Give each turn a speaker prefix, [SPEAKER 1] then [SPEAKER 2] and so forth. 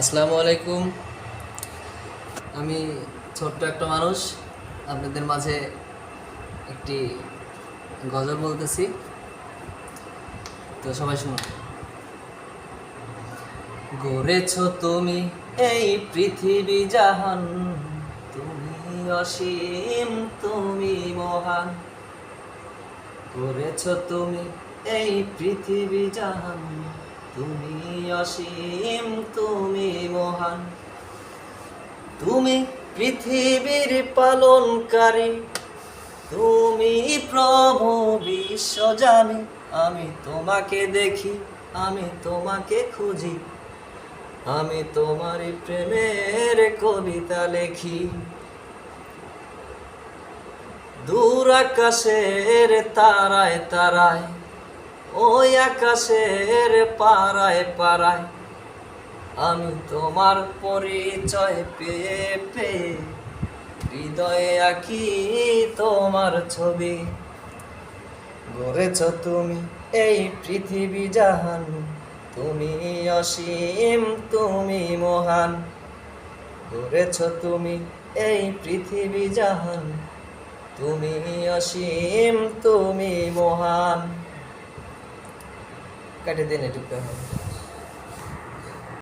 [SPEAKER 1] আসসালামু আলাইকুম। আমি ছোট্ট একটা মানুষ। আপনাদের মাঝে একটি গজল বলতেছি। তো সবাই শুনুন। গড়েছ তুমি এই পৃথিবী জাহান। তুমি অসীম, তুমি মহান। করেছ তুমি এই পৃথিবী জাহান। তুমি অসীম, তুমি মহান। তুমি পৃথিবীর পালনকারী। তুমি প্রভু বিশ্ব জানি। আমি তোমাকে দেখি, আমি তোমাকে খুঁজি। আমি তোমার প্রেমের কবিতা লেখি। দূর আকাশের তারায় তারায়, ওই আকাশের পাড়ায় পাড়ায় আমি তোমার পরিচয় পেয়ে পেয়ে হৃদয়ে আঁকি তোমার ছবি। গড়েছ তুমি এই পৃথিবী জাহান, তুমি অসীম, তুমি মহান। গড়েছ তুমি এই পৃথিবী জাহান, তুমি অসীম, তুমি মহান। কেটে দিন এটুকু